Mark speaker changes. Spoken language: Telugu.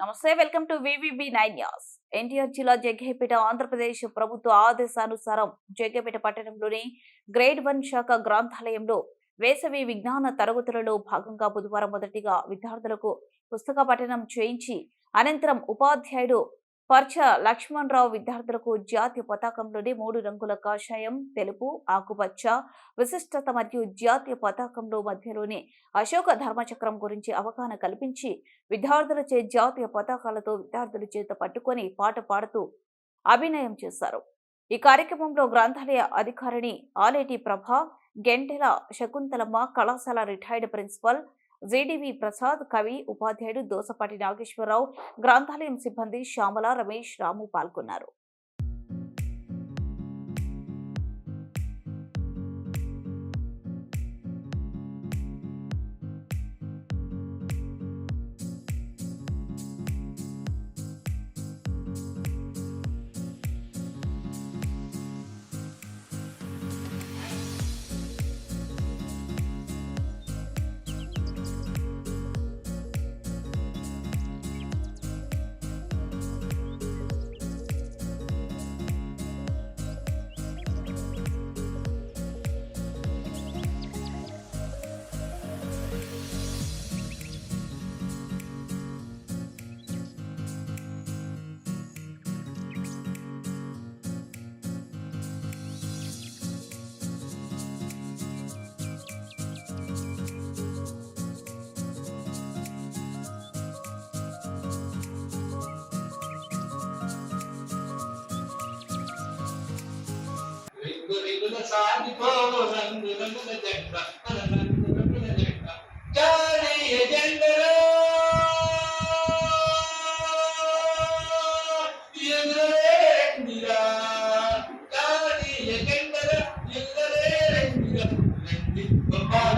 Speaker 1: నమస్తే welcome to VVB nine news. NTR జిల్లా జగ్గేపేట ఆంధ్రప్రదేశ్ ప్రభుత్వ ఆదేశానుసారం జగ్గేపేట పట్టణంలోని గ్రేడ్ వన్ శాఖ గ్రంథాలయంలో వేసవి విజ్ఞాన తరగతులలో భాగంగా బుధవారం మొదటిగా విద్యార్థులకు పుస్తక పఠనం చేయించి అనంతరం ఉపాధ్యాయుడు పర్చ లక్ష్మణరావు విద్యార్థులకు జాతీయ పతాకంలోని మూడు రంగుల కాషాయం తెలుపు ఆకుపచ్చ విశిష్టత మరియు జాతీయ పతాకంలో మధ్యలోని అశోక ధర్మచక్రం గురించి అవగాహన కల్పించి విద్యార్థులచే జాతీయ పతాకాలతో విద్యార్థుల చేత పట్టుకొని పాట పాడుతూ అభినయం చేశారు. ఈ కార్యక్రమంలో గ్రంథాలయ అధికారిణి ఆలేటి ప్రభ గెంటెల శకుంతలమ్మ కళాశాల రిటైర్డ్ ప్రిన్సిపల్ జీడివి ప్రసాద్ కవి ఉపాధ్యాయుడు దోసపాటి నాగేశ్వరరావు గ్రంథాలయం సిబ్బంది శ్యామల రమేష్ రాము పాల్గొన్నారు.
Speaker 2: సాగిపో రంగు రంగుల జెండ రంగు రంగుల జెండ జాతీయ జెండలో ఎగురవేందిరా జాతీయ జెండలో ఎగురవేందిరా రండి గొప్పల